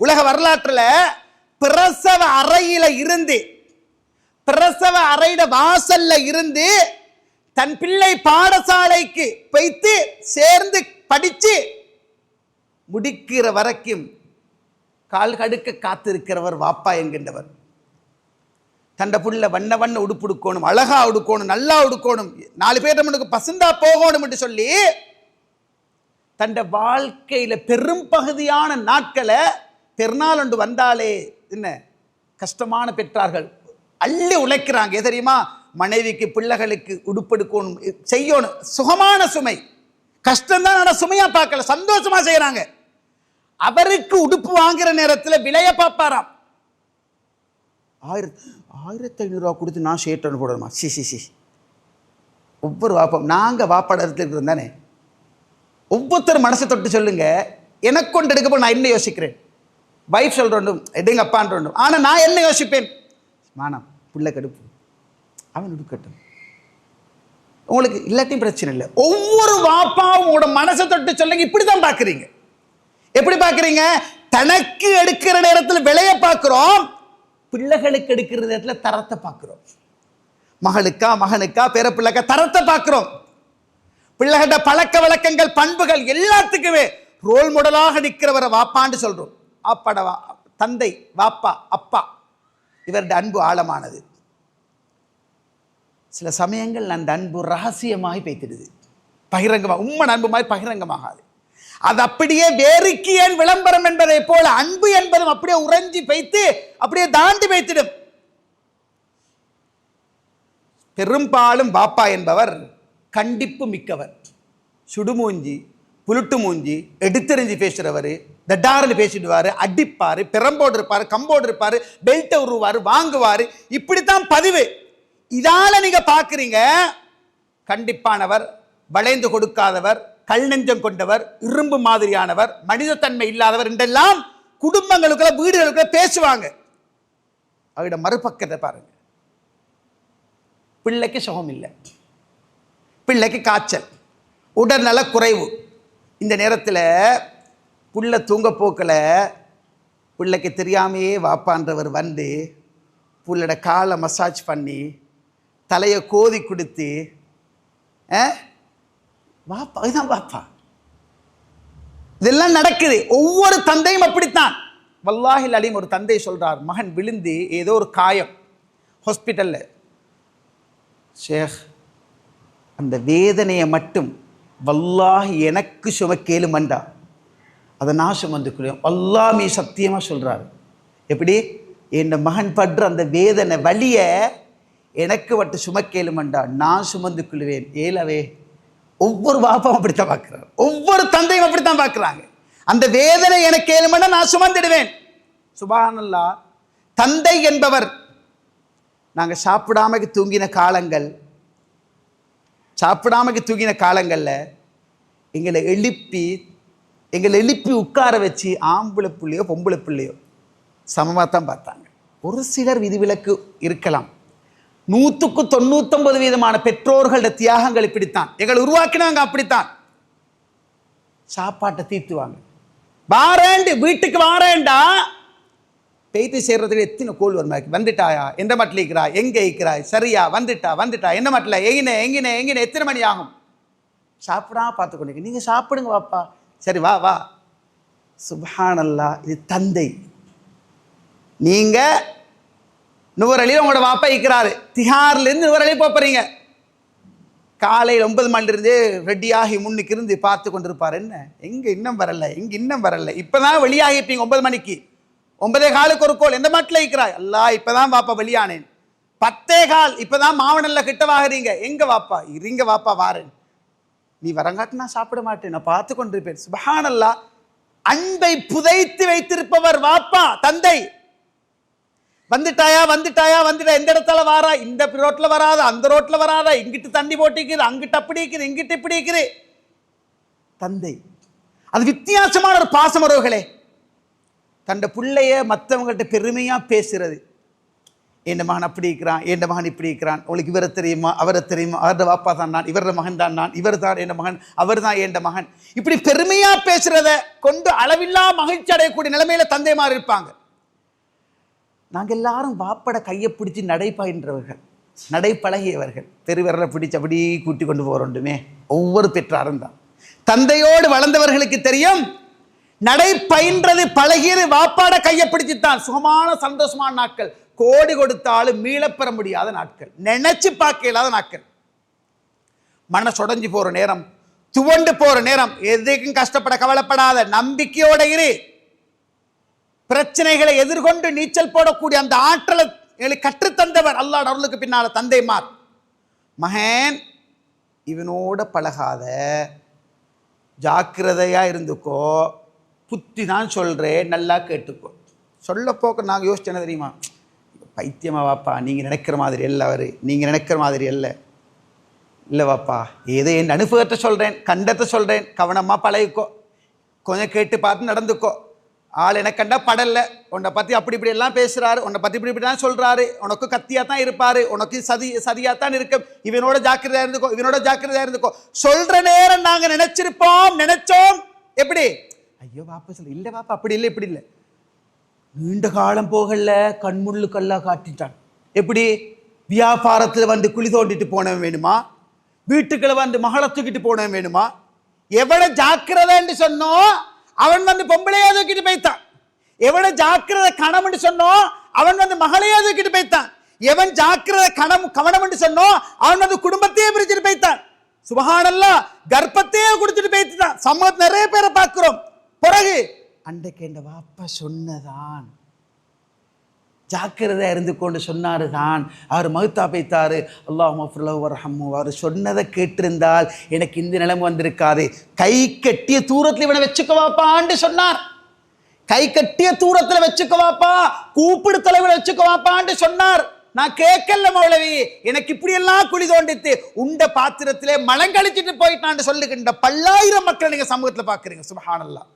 உலக வரலாற்றில் பிரசவ அறையில இருந்து பிரசவ அறையில வாசல்ல இருந்து தன் பிள்ளை பாடசாலைக்கு வைத்து சேர்ந்து படிச்சு முடிக்கிற வரைக்கும் கால் கடுக்க காத்திருக்கிறவர் வாப்பா என்கின்றவர். தண்ட புள்ள வண்ண வண்ண உடுப்பு உடுக்கணும் அழகா உடுக்கணும் நல்லா உடுக்கணும் நாலு பேர் நம்மளுக்கு பசுந்தா போகணும் என்று சொல்லி தண்ட வாழ்க்கையில பெரும் பகுதியான நாட்களை பெருநாள் ஒன்று வந்தாலே என்ன? கஷ்டமான பெற்றார்கள். அள்ளி உழைக்கிறாங்க. தெரியுமா? மனைவிக்கு பிள்ளைகளுக்கு உடுப்பெடுக்கணும். செய்யணும். சுகமான சுமை. கஷ்டம்தான் ஆனால் சுமையாக பார்க்கல. சந்தோஷமாக செய்கிறாங்க அவருக்கு உடுப்பு வாங்குற நேரத்தில் விலைய பார்ப்பாராம். ஆயிரத்தி ஆயிரத்தி ஐநூறுரூவா கொடுத்து நான் ஷேர்ட் போடணுமா? சி சி சி. ஒவ்வொரு வாப்பம். நாங்கள் வாப்பாட இருக்கிறோம் தானே? ஒவ்வொருத்தர் மனசை தொட்டு சொல்லுங்க. எனக்கு கொண்டு எடுக்கப்போ நான் என்ன யோசிக்கிறேன். வைஃப் சொல்கிறோண்டும் எங்கள் அப்பான்றோண்டும் ஆனால் நான் என்ன யோசிப்பேன்? மானம் பிள்ளை கடுப்பு. அவன் எடுக்கட்டும் உங்களுக்கு இல்லாட்டியும் பிரச்சனை இல்லை. ஒவ்வொரு வாப்பாவும் உங்களோட மனசை தொட்டு சொல்லுங்க இப்படி தான் பார்க்குறீங்க. எப்படி பார்க்குறீங்க? தனக்கு எடுக்கிற நேரத்தில் விலையை பார்க்குறோம் பிள்ளைகளுக்கு எடுக்கிற நேரத்தில் தரத்தை பார்க்குறோம். மகளுக்கா மகனுக்கா பேர பிள்ளைக்கா தரத்தை பார்க்குறோம். பிள்ளைகளோட பழக்க வழக்கங்கள் பண்புகள் எல்லாத்துக்குமே ரோல் மாடலாக நிற்கிறவரை வாப்பான்னு சொல்றோம். அப்பாட தந்தை வாப்பா அப்பா இவருடைய அன்பு ஆழமானது. சில சமயங்கள் அந்த அன்பு ரகசியமாகி பேத்திடுது பகிரங்கமாக உம்மன் அன்பு மாதிரி பகிரங்கமாகாது. அது அப்படியே வேறுக்கு ஏன் விளம்பரம் என்பதை போல அன்பு என்பதும் அப்படியே உறைஞ்சி பைத்து அப்படியே தாண்டி வைத்திடும் பெரும்பாலும் பாப்பா என்பவர் கண்டிப்பு மிக்கவர். சுடுமூஞ்சி புலுட்டு மூஞ்சி எடுத்தெறிஞ்சு பேசுறவர் தட்டாரில் பேசிடுவார் அடிப்பார் பெரம்போடு இருப்பார் கம்போடு இருப்பார் பெல்ட்டை உருவார் வாங்குவார். இப்படித்தான் பதிவு. இதால நீங்கள் பார்க்குறீங்க கண்டிப்பானவர் வளைந்து கொடுக்காதவர் கல் நெஞ்சம் கொண்டவர் இரும்பு மாதிரியானவர் மனிதத்தன்மை இல்லாதவர் என்றெல்லாம் குடும்பங்களுக்குள்ள வீடுகளுக்குள்ள பேசுவாங்க. அவரோட மறுபக்கத்தை பாருங்க. பிள்ளைக்கு சுகம் இல்லை. பிள்ளைக்கு காய்ச்சல். உடல்நல குறைவு. இந்த நேரத்தில் புள்ள தூங்க போக்கில். பிள்ளைக்கு தெரியாமையே வாப்பான்றவர் வந்து புள்ளோட காலை மசாஜ் பண்ணி தலையை கோதி கொடுத்து ஆ? வாப்பா இதுதான் வாப்பா. இதெல்லாம் நடக்குது. ஒவ்வொரு தந்தையும் அப்படித்தான். வல்லாஹில் அலிம் ஒரு தந்தை சொல்கிறார் மகன் விழுந்து ஏதோ ஒரு காயம் ஹாஸ்பிட்டல்ல ஷேக் அந்த வேதனையை மட்டும் வல்லாஹி எனக்கு சுமக்கேலுமண்டா. அதை நான் சுமந்துக்குள்ளேன் எல்லாமே சத்தியமாக சொல்கிறாரு எப்படி? என் மகன் படுற அந்த வேதனை வழியை எனக்கு வட்டு சுமக்கேலுமண்டா நான் சுமந்து கொள்வேன் ஏலவே ஒவ்வொரு பாப்பாவும் அப்படித்தான் பார்க்குறாரு ஒவ்வொரு தந்தையும் அப்படித்தான் பார்க்குறாங்க அந்த வேதனை எனக்கு ஏழுமண்டா நான் சுமந்துடுவேன். சுபானல்லா தந்தை என்பவர் நாங்கள் சாப்பிடாம தூங்கின காலங்கள் சாப்பிடாம தூங்கின காலங்களில் எங்களை எழுப்பி எங்களை எழுப்பி உட்கார வச்சு ஆம்பளை பிள்ளையோ பொம்பளை பிள்ளையோ சமமாக தான் பார்த்தாங்க. ஒரு சிலர் விதிவிலக்கு இருக்கலாம். நூற்றுக்கு தொண்ணூத்தொன்பது வீதமான பெற்றோர்களோட தியாகங்கள் இப்படித்தான். எங்களை உருவாக்கினாங்க அப்படித்தான். சாப்பாட்டை தீர்த்துவாங்க வாரேண்டு வீட்டுக்கு வாரேண்டா. பெய்து சேர்றதுக்கு எத்தனை கோல் வரும்? வந்துட்டாயா? எந்த மட்டில் இருக்கிறாய்? எங்கே இருக்கிறாய்? சரியா? வந்துட்டா? வந்துட்டா? என்ன மட்டில்? எங்கினே எங்கினே எங்கினே எத்தனை மணி ஆகும்? சாப்பிடா பார்த்து கொண்டு நீங்கள் சாப்பிடுங்க வாப்பா சரி வா வா. சுப்ஹானல்லா இது தந்தை. நீங்க நுவரலியில் உங்களோட வாப்பா இருக்கிறாரு திஹார்லேருந்து நுவரலி போறீங்க. காலையில் ஒன்பது மணிலிருந்து ரெடியாகி முன்னுக்கு இருந்து பார்த்து கொண்டிருப்பார். என்ன? எங்கே இன்னும் வரல இங்கே இன்னும் வரல. இப்பதான் வெளியாகி இருப்பீங்க ஒன்பது மணிக்கு. ஒன்பதே காலுக்கு ஒரு கோல். எந்த மாட்டில் இருக்கிறாய் அல்லா இப்பதான் வாப்பா வெளியானேன். பத்தே கால். இப்பதான் மாவனல்ல கிட்ட வாகிறீங்க எங்கே வாப்பா? இருங்க வாப்பா வாரேன். நீ வரங்காட்டு நான் சாப்பிட மாட்டேன் நான் பார்த்து கொண்டிருப்பேன். சுபஹானல்லா அன்பை புதைத்து வைத்திருப்பவர் வாப்பா தந்தை. வந்துட்டாயா வந்துட்டாயா வந்துட்டா எந்த இடத்துல வாரா? இந்த ரோட்டில் வராத அந்த ரோட்டில் வராதா இங்கிட்டு தண்ணி போட்டிக்குது அங்கிட்டு அப்படி இருக்குது இங்கிட்டு இப்படி இருக்குது. தந்தை. அது வித்தியாசமான ஒரு பாசமரவுகளே தண்ட பிள்ளைய மற்றவங்கள்ட்ட பெருமையாக பேசுறது. என் மகன் அப்படி இருக்கிறான் என் மகன் இப்படி இருக்கிறான் உங்களுக்கு இவரை தெரியுமா அவரை தெரியுமா அவரோட வாப்பா தான் நான் இவரது மகன் தான் நான் இவர் தான் என் மகன் அவர் தான் என் மகன். இப்படி பெருமையா பேசுகிறத கொண்டு அளவில்லா மகிழ்ச்சி அடையக்கூடிய நிலைமையில தந்தைமார் இருப்பாங்க. நாங்க எல்லாரும் வாப்பட கையை பிடிச்சி நடைபயின்றவர்கள் நடைப்பழகியவர்கள் பெருவிரலை பிடிச்சி அப்படி கூட்டி கொண்டு போகிறோண்டுமே ஒவ்வொரு பெற்றாரும் தான். தந்தையோடு வளர்ந்தவர்களுக்கு தெரியும் நடை பயின்றது பழகியது வாப்பாட கையை பிடிச்சித்தான். சுகமான சந்தோஷமான நாட்கள். கோடி கொடுத்தாலும் மீளப்பெற முடியாத நாட்கள். நினைச்சு பார்க்க இல்லாத நாட்கள். மனசு உடஞ்சி போற நேரம் துவண்டு போற நேரம் எதுக்கும் கஷ்டப்பட கவலைப்படாத நம்பிக்கையோட இரு. பிரச்சனைகளை எதிர்கொண்டு நீச்சல் போடக்கூடிய அந்த ஆற்றலை எங்களுக்கு கற்றுத்தந்தவர் அல்லாஹ் அருளுக்கு பின்னால தந்தைமார் மகன் இவனோட பழகாத. ஜாக்கிரதையா இருந்துக்கோ. புத்தி தான் சொல்றேன் நல்லா கேட்டுக்கோ. சொல்ல போக்க நாங்கள் யோசிச்சேன்னு என்ன தெரியுமா? பைத்தியமா வாப்பா நீங்கள் நினைக்கிற மாதிரி இல்லை அவர். நீங்கள் நினைக்கிற மாதிரி இல்லை இல்லை வாப்பா ஏதோ என் அனுபவத்தை சொல்கிறேன் கண்டத்தை சொல்கிறேன் கவனமாக பழகிக்கோ. கொஞ்சம் கேட்டு பார்த்து நடந்துக்கோ. ஆள் எனக்கு கண்டா படல உன்னை பற்றி அப்படி இப்படி எல்லாம் பேசுகிறாரு உன்னை பற்றி இப்படி இப்படி தான் சொல்கிறாரு உனக்கு கத்தியாக தான் இருப்பார் உனக்கு சதி சதியாக தான் இருக்கும். இவனோட ஜாக்கிரதையாக இருந்துக்கோ இவனோட ஜாக்கிரதையாக இருந்துக்கோ. சொல்கிற நேரம் நாங்கள் நினச்சிருப்போம் நினைச்சோம். எப்படி? ஐயோ வாப்பா சொல்லு இல்லை வாப்பா அப்படி இல்லை இப்படி இல்லை. நீண்ட காலம் போகல கண்முள்ளு கல்லாக காட்டிட்டான். எப்படி? வியாபாரத்தில் வந்து குழி தோண்டிட்டு போனவன் வேணுமா? வீட்டுக்குள்ள வந்து மகளை தூக்கிட்டு போனவன் வேணுமா? எவனை ஜாக்கிரதைன்னு சொன்னோம் அவன் வந்து பொம்பளையா தூக்கிட்டு போய்த்தான். எவனை ஜாக்கிரதை கணம்னு சொன்னோம் அவன் வந்து மகளையா தூக்கிட்டு போய்த்தான். எவன் ஜாக்கிரதை கணம் கவனம் சொன்னோம் அவன் வந்து குடும்பத்தையே பிரிச்சுட்டு போய்த்தான். சுபஹானல்லா கர்ப்பத்தையே கொடுத்துட்டு போய்த்தான். சமூகத்தை நிறைய பேரை பார்க்கிறோம். பிறகு அன்றைக்கு என் வாப்பா சொன்னதான். ஜாக்கிரதையா இருந்து கொண்டு சொன்னாரு தான் அவர் மகுத்தா பைத்தாரு அல்லாஹ் வரஹம்மு அவர் சொன்னதை கேட்டிருந்தால் எனக்கு இந்த நிலைமை வந்திருக்காது. கை கட்டிய தூரத்தில் இவனை வச்சுக்கவாப்பான்னு சொன்னார். கை கட்டிய தூரத்துல வச்சுக்கவாப்பா கூப்பிடு தலைவரை வச்சுக்கவாப்பான்னு சொன்னார். நான் கேட்கல மௌலவி. எனக்கு இப்படி எல்லாம் குழி தோண்டித்து உண்ட பாத்திரத்திலே மலங்கழிச்சிட்டு போயிட்டான்னு சொல்லுகின்ற பல்லாயிரம் மக்கள் நீங்க சமூகத்துல பாக்குறீங்க சுபஹானல்லாம்